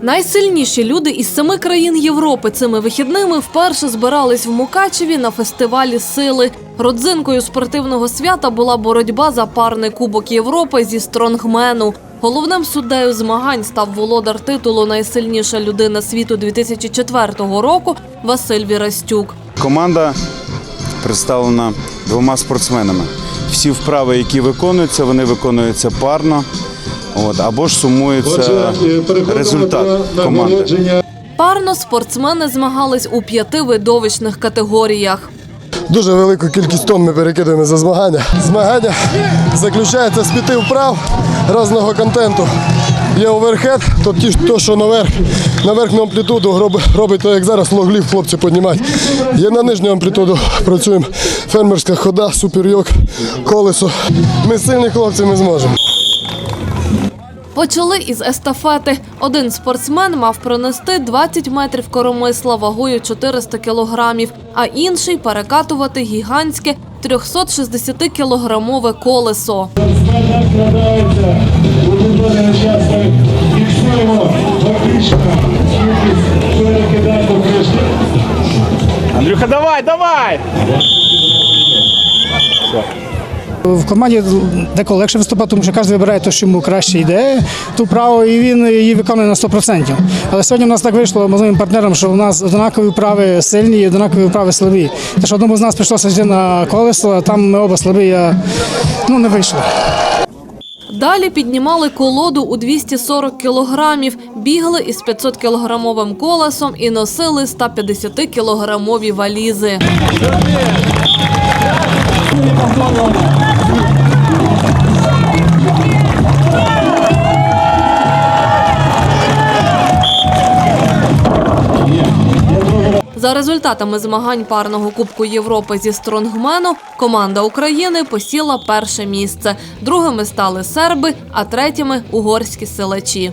Найсильніші люди із семи країн Європи цими вихідними вперше збирались в Мукачеві на фестивалі сили. Родзинкою спортивного свята була боротьба за парний кубок Європи зі стронгмену. Головним суддею змагань став володар титулу Найсильніша людина світу 2004 року Василь Вірастюк. Команда представлена двома спортсменами. Всі вправи, які виконуються, вони виконуються парно. От, або ж сумується е, результат команди. Парно спортсмени змагались у п'яти видовищних категоріях. Дуже велику кількість тонн ми перекидаємо за змагання. Змагання заключається з п'яти вправ різного контенту. Є оверхед, то ті, то, що наверх, на верхню амплітуду робить, робить то, як зараз логлів хлопці піднімають. Є на нижню амплітуду, працюємо фермерська хода, суперйок, колесо. Ми сильні хлопці, ми зможемо. Почали із естафети. Один спортсмен мав пронести 20 метрів коромисла вагою 400 кілограмів, а інший перекатувати гігантське 360-кілограмове колесо. Змагання складається у футбольний учасник. Фіксуємо фактично кількість перекидань до кришки. Андрюха, давай, давай! В команді деколи легше виступати, тому що кожен вибирає те, що йому краще йде, ту право, і він її виконує на 100%. Але сьогодні в нас так вийшло з моїм партнером, що у нас однакові вправи сильні і однакові вправи слабі. Те, одному з нас прийшлося йти на колесо, а там ми оба слабі, а ну не вийшло. Далі піднімали колоду у 240 кілограмів, бігли із 500-кілограмовим колесом і носили 150-кілограмові валізи. За результатами змагань парного Кубку Європи зі стронгмену команда України посіла перше місце. Другими стали серби, а третіми угорські силачі.